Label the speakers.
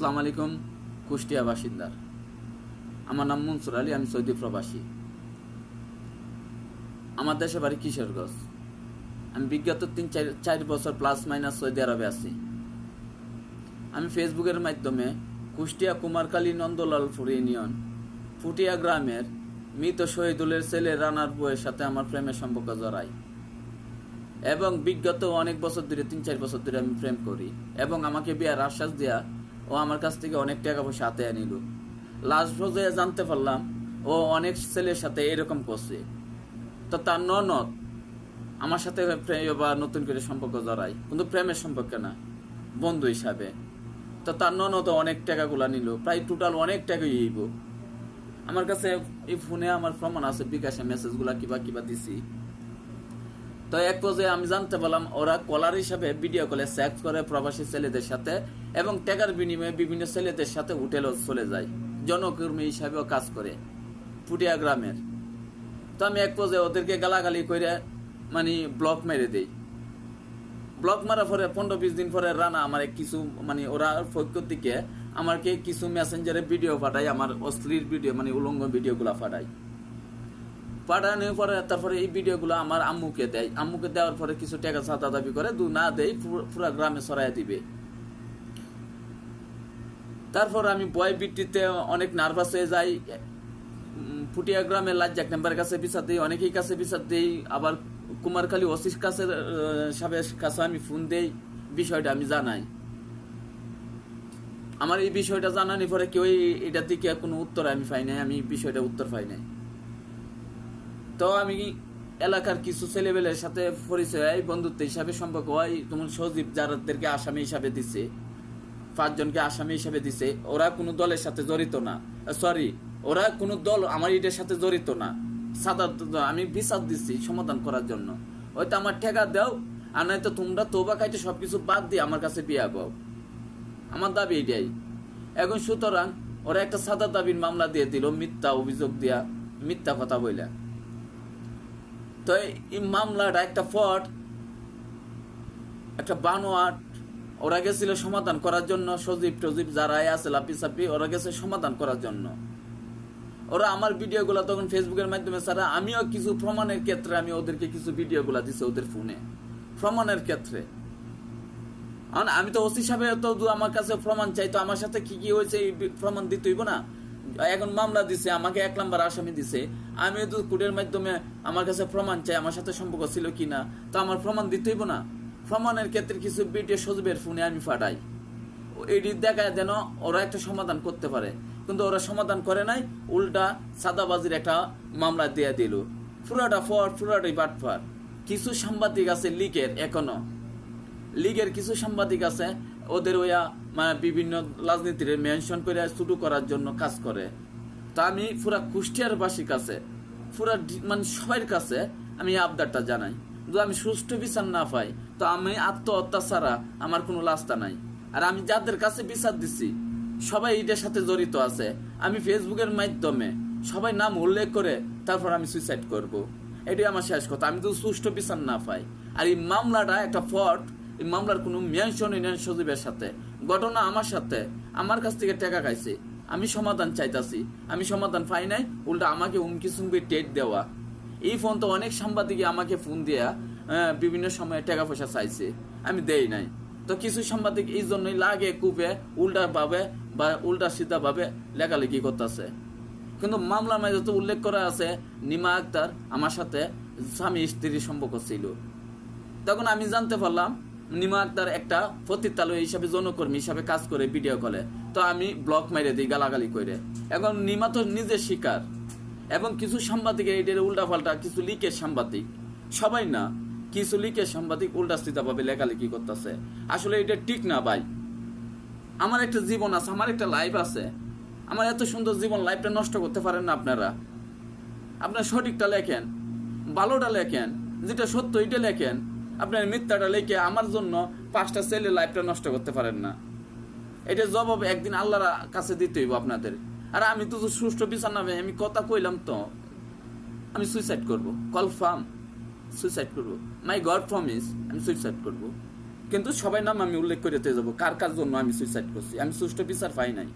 Speaker 1: আসসালামু আলাইকুম, কুষ্টিয়া বাসিন্দার। আমার নাম মনসুর আলী, আমি সৌদি প্রবাসী। আমার দেশে বাড়ি কিশোরগঞ্জ। আমি বিগত তিন চার চার বছর প্লাস মাইনাস সৌদি আরবে আছি। আমি ফেসবুকের মাধ্যমে কুষ্টিয়া কুমারকালী নন্দলালপুর ইউনিয়ন, ফুটিয়া গ্রামের মৃত শহীদুলের ছেলে রানার বউয়ের সাথে আমার প্রেমের সম্পর্ক জড়াই। এবং বিগত অনেক বছর ধরে, তিন চার বছর ধরে আমি প্রেম করি। এবং আমাকে বিয়ার আশ্বাস দেয়া ও আমার কাছ থেকে অনেক টাকা পয়সা হাতে আনিল। লাস্ট পর্যায়ে জানতে পারলাম, ও অনেক ছেলের সাথে এরকম করছে। তো তার ননদ আমার সাথে বা নতুন করে সম্পর্ক জড়াই কিন্তু প্রেমের সম্পর্কে না, বন্ধু হিসাবে। তো তার ননদ অনেক টাকাগুলা নিল, প্রায় টোটাল অনেক টাকাই ইব আমার কাছে এই ফোনে আমার প্রমাণ আছে, বিকাশে মেসেজগুলা কিবা কিবা দিছি। তো এক পর্যায়ে আমি জানতে পারলাম ওরা কলার হিসাবে ভিডিও কলে সেক্স করে প্রবাসী ছেলেদের সাথে এবং টাকার বিনিময়ে বিভিন্ন ছেলেদের সাথে হোটেলও চলে যায়। জনকর্মী হিসাবেও কাজ করে পুটিয়া গ্রামের। তো আমি এক পর্যায়ে ওদেরকে গালাগালি করে মানে ব্লক মেরে দেই। ব্লক মারার পরে পনেরো বিশ দিন পরে রানা আমার কিছু মানে ওরা পক্ষ থেকে আমাকে কিছু মেসেঞ্জারে ভিডিও পাঠায়, আমার অশ্লীল ভিডিও মানে উলঙ্গ ভিডিওগুলো পাঠায়। পাঠানোর পরে তারপরে এই ভিডিওগুলো আমার আম্মুকে দেয়। আম্মুকে দেওয়ার পরে কিছু টাকা চাঁদা দাবি করে দু না দেয় পুরো- গ্রামে ছড়াই দিবে। তারপর আমি বয় বৃত্তিতে অনেক নার্ভাস হয়ে যাই। পুটিয়া গ্রামের লাজ্জাক নাম্বারের কাছে বিচার দিই অনেকেই কাছে বিচার দিই। আবার কুমারখালী ওসির কাছে আহ, সাহেবের কাছে আমি ফোন দেই বিষয়টা আমি জানাই। আমার এই বিষয়টা জানানি পরে কেউ এটার দিকে কোনো উত্তর আমি পাই নাই আমি বিষয়টা উত্তর পাই নাই। তো আমি এলাকার কিছু ছেলেবেলের সাথে পরিচয় হয়, বন্ধুত্ব হিসাবে সম্পর্ক হয়। তোমার সজীব যারাদেরকে আসামি হিসাবে দিছে, পাঁচজনকে আসামি হিসাবে দিছে, ওরা কোনো দলের সাথে জড়িত না। সরি ওরা কোনো দল আমার এটার সাথে জড়িত না। সাদা আমি বিচার দিচ্ছি সমাধান করার জন্য। হয়তো আমার ঠেকা দাও, আর নয়তো তোমরা তোবা খাইতে সবকিছু বাদ দিয়ে আমার কাছে বিয়া পাও আমার দাবি এটাই। এখন সুতরাং ওরা একটা সাদা দাবির মামলা দিয়ে দিল, মিথ্যা অভিযোগ দিয়া, মিথ্যা কথা বইলা। তো এই মামলাটা একটা ফট একটা বানোয়াট। ওরা গেছিল সমাধান করার জন্য, সজীব টজীব যারা আছে, লাপি সাপি, ওরা গেছে সমাধান করার জন্য। ওরা আমার ভিডিওগুলো তখন ফেসবুকের মাধ্যমে ছাড়া আমিও কিছু প্রমাণের ক্ষেত্রে আমি ওদেরকে কিছু ভিডিওগুলো দিছি ওদের ফোনে। প্রমাণের ক্ষেত্রে। আমি তো ওসি সাহেব তো আমার কাছে প্রমাণ চাই, তো আমার সাথে কি কি হয়েছে এই প্রমাণ দিতে হইব না? এখন মামলা দিছে, আমাকে এক নাম্বার আসামি দিছে। আমি তো কোর্টের মাধ্যমে আমার কাছে প্রমাণ চাই, আমার সাথে সম্পর্ক ছিল কিনা তো আমার প্রমাণ দিতে হইব না। প্রমাণের ক্ষেত্রে কিছু ভিডিও সজীবের ফোনে আমি পাঠাই এটি দেখায় যেন ওরা একটা সমাধান করতে পারে। কিন্তু ওরা সমাধান করে নাই, উল্টা সাদাবাজির একটা মামলা দিয়ে দিল। পুরাটা ফর, পুরাটাই বাটফার কিছু সাংবাদিক আছে লিগের এখনও। লিগের কিছু সাংবাদিক আছে ওদের ওয়া মানে বিভিন্ন রাজনীতির মেনশন করে শুরু করার জন্য কাজ করে। তা আমি পুরা কুষ্টিয়ার বাসীর কাছে, পুরা মানে সবার কাছে আমি আবদারটা জানাই। যদি আমি সুষ্ঠু বিচার না পাই, তো আমি আত্মহত্যা ছাড়া আমার কোনো লাস্তা নাই। আর আমি যাদের কাছে বিচার দিছি, সবাই এটার সাথে জড়িত আছে। আমি ফেসবুকের মাধ্যমে সবাই নাম উল্লেখ করে তারপর আমি সুইসাইড করব। এটাই আমার শেষ কথা। আমি তো সুষ্ঠু বিচার না পাই, আর এই মামলাটা একটা ফট এই মামলার কোনো মেনশন নেই সজীবের সাথে। ঘটনা আমার সাথে। আমার কাছ থেকে টাকা খাইছে। আমি সমাধান চাইতাছি। আমি সমাধান পাই নাই। উল্টা আমাকে হুমকি সুমকি টেট দেওয়া। এই ফোন তো অনেক সাংবাদিক আমাকে ফোন দিয়া বিভিন্ন সময়ে টাকা পয়সা চাইছে। আমি দেই নাই। তো কিছু সাংবাদিক এই জন্যই লাগে কূপে উল্টা ভাবে বা উল্টা সিধা ভাবে লেখালেখি করতেছে। কিন্তু মামলার মাঝে তো উল্লেখ করা আছে, নিমা আক্তার আমার সাথে স্বামী স্ত্রীর সম্পর্ক ছিল। তখন আমি জানতে পারলাম নিমা আক্তার একটা পতিতালয় হিসাবে জনকর্মী হিসাবে কাজ করে ভিডিও কলে তো আমি ব্লক মেরে দিই, গালাগালি করে এখন নিমা তো নিজে শিকার। এবং কিছু সাংবাদিক এটার উল্টা পাল্টা কিছু লিকের সাংবাদিক। সবাই না, কিছু লিকের সাংবাদিক উল্টা স্থিতাভাবে লেখালেখি করতেছে। আসলে এটা ঠিক না ভাই। আমার একটা জীবন আছে, আমার একটা লাইফ আছে। আমার এত সুন্দর জীবন লাইফটা নষ্ট করতে পারেন না আপনারা। আপনার সঠিকটা লেখেন, ভালোটা লেখেন, যেটা সত্য এটা লেখেন। আপনার মিথ্যাটা লেখে আমার জন্য পাঁচটা ছেলে লাইফটা নষ্ট করতে পারেন না। এটা জবাব একদিন আল্লাহর কাছে দিতে হইব আপনাদের। আর আমি তো সুষ্ঠু বিচার নামে আমি কথা কইলাম তো। আমি সুইসাইড করব। কনফার্ম সুইসাইড করব। মাই গড প্রমিস আমি সুইসাইড করব। কিন্তু সবাই নাম আমি উল্লেখ করে যাব, কার কার জন্য আমি সুইসাইড করছি? আমি সুষ্ঠু বিচার পাই নাই।